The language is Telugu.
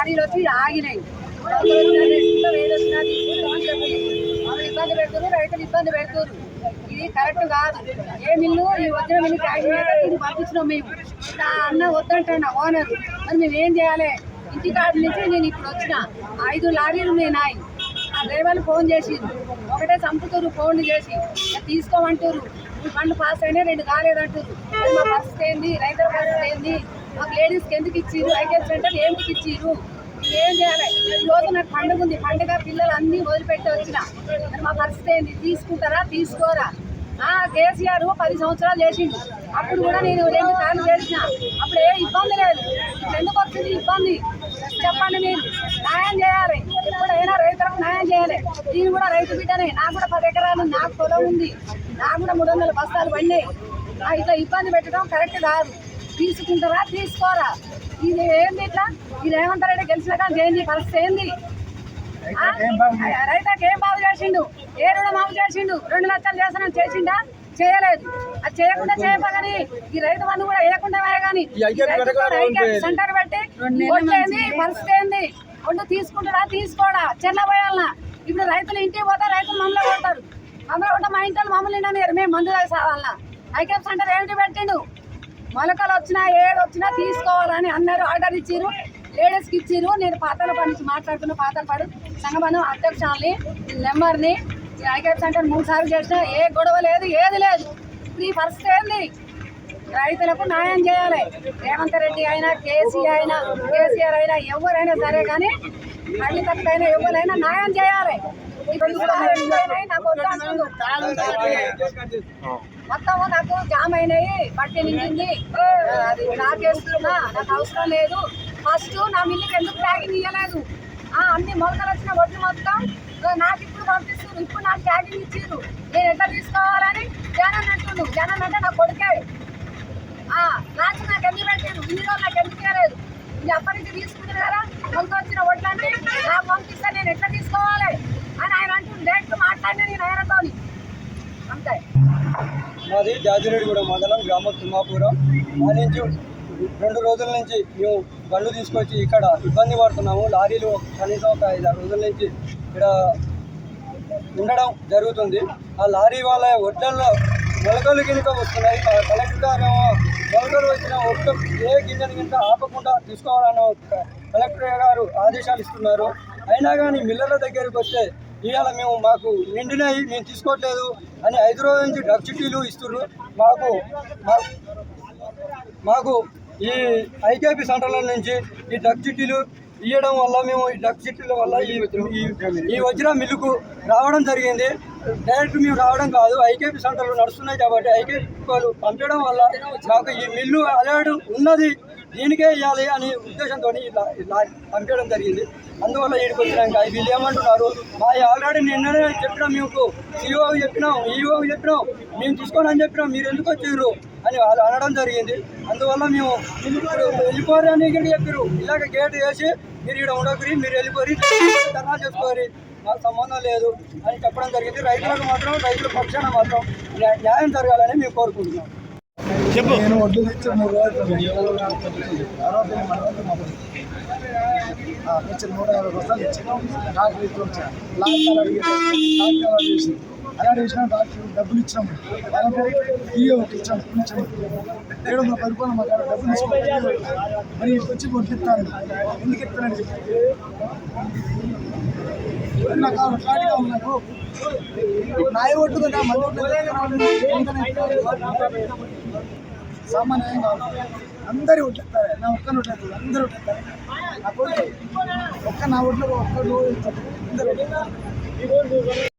లారీలు వచ్చి ఆగినాయి అని చెప్పి ఇబ్బంది పెడుతున్నారు రైతులు ఇబ్బంది పెడుతున్నారు. ఇది కరెక్ట్ కాదు. ఏ మిల్లు? ఈ వద్ద మిల్లు ట్యాక్స్ ఇది పంపించినాం మేము. నా అన్న వద్దంటాను ఓనర్. మరి మేము ఏం చేయాలి? ఇంటికాడ నుంచి నేను ఇప్పుడు వచ్చిన. ఐదు లారీలు ఉన్నాయి నాయి. ఆ డ్రైవర్లు ఫోన్ చేసి ఒకటే చంపుతారు ఫోన్లు చేసి. తీసుకోమంటారు ఈ ఫండ్ పాస్ అయినా రెండు కాలేదంటారు మా పరిస్థితి ఏంది? రైతుల పరిస్థితి ఏంది? మాకు లేడీస్కి ఎందుకు ఇచ్చిర్రు? ఐటీఎస్ సెంటర్ ఎందుకు ఇచ్చిర్రు? ఏం చేయాలి? రోజు నాకు పండుగ ఉంది. పండుగ పిల్లలు అన్నీ వదిలిపెట్టి వచ్చిన. మా పరిస్థితి ఏంది? తీసుకుంటారా? తీసుకోరా? ఆ కేసీఆర్ పది సంవత్సరాలు చేసిండు. అప్పుడు కూడా నేను రెండు సార్లు చేసిన. అప్పుడు ఏ ఇబ్బంది లేదు. ఎందుకు వచ్చింది ఇబ్బంది? చెప్పండి మీరు. న్యాయం చేయాలి. ఎప్పుడైనా రైతులకు న్యాయం చేయాలి. నేను కూడా రైతు బిడ్డనే. నాకు కూడా పది ఎకరాలు నాకు పొలం ఉంది. నాకు కూడా మూడు వందల బస్తాలు పడినాయి. ఇట్లా ఇబ్బంది పెట్టడం కరెక్ట్ కాదు. తీసుకుంటారా? తీసుకోరా? ఇది ఏంది ఇట్లా? ఇది ఏమంటారంటే గెలిచిన కానీ ఏంది పరిస్థితి ఏంది? రైతుకి ఏం బాగు చేసిండు? ఏ రుణం మాగు చేసిండు? రెండు లక్షలు చేస్తానని చేసిండా? చేయలేదు. అది చేయకుండా చేయపగని ఈ రైతు బంధు కూడా వేయకుండా వేయగాని సెంటర్ పెట్టి కొట్టేంది పరిస్థితి ఏంది? ఒడ్డు తీసుకుంటారా తీసుకోడా? చెల్ల పోయాలనా ఇప్పుడు రైతులు ఇంటికి పోతే రైతులు మమ్మల్ని కొడతారు. మమ్మల్ని కొట్ట మా ఇంట్లో మమ్మల్ని మేము మందు తాగి సావాలనా ఐక్యత సెంటర్ ఏమిటి పెట్టిండు. మొలకలు వచ్చినా ఏడు వచ్చినా తీసుకోవాలని అందరూ ఆర్డర్ ఇచ్చిర్రు. లేడీస్కి ఇచ్చారు నేను పాతల నుంచి మాట్లాడుతున్న పాతల పాడు సంఘబంధం అధ్యక్షుల్ని నెంబర్ని. ఐకేఎఫ్ సెంటర్ మూడు సార్లు చేసిన ఏ గొడవ లేదు ఏది లేదు. ఈ పరిస్థితి ఏంది? రైతులకు న్యాయం చేయాలి. రేవంత్ రెడ్డి అయినా కేసీ అయినా కేసీఆర్ అయినా ఎవరైనా సరే కానీ మళ్ళీ తప్పైనా ఎవరైనా న్యాయం చేయాలి. ఇప్పుడు కూడా అయిపోయినాయి, నాకు వద్దు అంటుండు. మొత్తం నాకు జామ్ అయినాయి బట్టి నిండింది. అది నాకేస్తున్నా నాకు అవసరం లేదు. ఫస్ట్ నా మిల్లుకి ఎందుకు ట్యాగింగ్ ఇవ్వలేదు ఆ, అన్ని మొలకలు వచ్చిన వడ్లు మొత్తం నాకు ఇప్పుడు పంపిస్తున్నారు. ఇప్పుడు నాకు ట్యాగింగ్ ఇచ్చిర్రు నేను ఎట్లా తీసుకోవాలని జగన్ అంటుండు జగన్ అంటే నా కొడుకే. ఆ, లాస్ట్ నాకు ఎందుకు పెట్టాడు ఇన్ని రోజులు నాకు ఎందుకు ఇవ్వలేదు ఇది అప్పటి నుంచి తీసుకుంటున్నా కదా మొలక వచ్చిన వడ్లన్నీ నాకు పంపిస్తే నేను ఎట్లా తీసుకోవాలి? అని ఆయన అంటుండు డైరెక్ట్ మాట్లాడినా నేను ఆయనతోని. మాది జాజిరెడ్డిగూడ మండలం గ్రామం తుమ్మాపురం. మా నుంచి రెండు రోజుల నుంచి మేము బండ్లు తీసుకొచ్చి ఇక్కడ ఇబ్బంది పడుతున్నాము. లారీలు కనీసం ఒక ఐదు ఆరు రోజుల నుంచి ఇక్కడ ఉండడం జరుగుతుంది. ఆ లారీ వాళ్ళ వడ్డల్లో మొలకలు గినుక వస్తున్నాయి. కలెక్టర్ గారు మొలకలు వచ్చిన ఒక్క ఏ గింజని గింజ ఆపకుండా తీసుకోవాలన్న కలెక్టర్ గారు ఆదేశాలు ఇస్తున్నారు. అయినా కానీ మిల్లర్ల దగ్గరికి వస్తే ఇవాళ మేము మాకు నిండినాయి మేము తీసుకోవట్లేదు అని ఐదు రోజుల నుంచి డ్రగ్ చిట్టీలు ఇస్తున్నారు మాకు మా- మాకు ఈ ఐకేపీ సెంటర్ల నుంచి ఈ డ్రగ్ చిట్టీలు ఇవ్వడం వల్ల మేము ఈ డ్రగ్ చిట్టీల వల్ల ఈ ఈ- ఈ వజ్ర మిల్లుకు రావడం జరిగింది. డైరెక్ట్ మేము రావడం కాదు ఐకేపీ సెంటర్లు నడుస్తున్నాయి కాబట్టి ఐకేపీ వాళ్ళు పంపడం వల్ల మాకు ఈ మిల్లు అలర్ట్ ఉన్నది. దీనికే ఇవ్వాలి అనే ఉద్దేశంతో ఇలా ఇలా పంపించడం జరిగింది. అందువల్ల వీడికి వచ్చినాక వీళ్ళు ఏమంటున్నారు మా ఆల్రెడీ నిన్ననే చెప్పినాం మీకు సిఓ చెప్పినాం ఈఓ చెప్పినాం మేము తీసుకోనని చెప్పినాం మీరు ఎందుకు వచ్చారు? అని వాళ్ళు అనడం జరిగింది. అందువల్ల మేము వెళ్ళిపోరు అని ఇక్కడ చెప్పారు ఇలాగ గేట్ వేసి మీరు ఇక్కడ ఉండకరి మీరు వెళ్ళిపోరి ధర్నా చేసుకోరి మాకు సంబంధం లేదు అని చెప్పడం జరిగింది. రైతులకు మాత్రం రైతుల పక్షాన మాత్రం న్యాయం జరగాలని మేము కోరుకుంటున్నాం. నేను వడ్లు తెచ్చి మూడు నూట యాభై బస్తాలు ఇచ్చాను డాక్టర్ ఇచ్చి వచ్చాను అలా అడిగి అలాంటి ఇచ్చిన డాక్టర్ డబ్బులు ఇచ్చాము వాళ్ళకు ఇయ్యో ఒకటి ఇచ్చాము ఇచ్చాము. ఏడు వందల పది రూపాయలు మా డబ్బులు ఇచ్చుకోవాలి మరి వచ్చి వడ్లు ఇస్తాను ఎందుకు ఇస్తానని చెప్పి. వడ్లు నాయ ఒడ్డు కదా మన సామాన్యం కావాలి అందరి ఒడ్లెత్తారు నా ఒక్కని ఒట్లేదు అందరు ఒడ్లెత్తారు నా కొడుకు ఒక్క నా ఒట్లో ఒక్కడు అందరు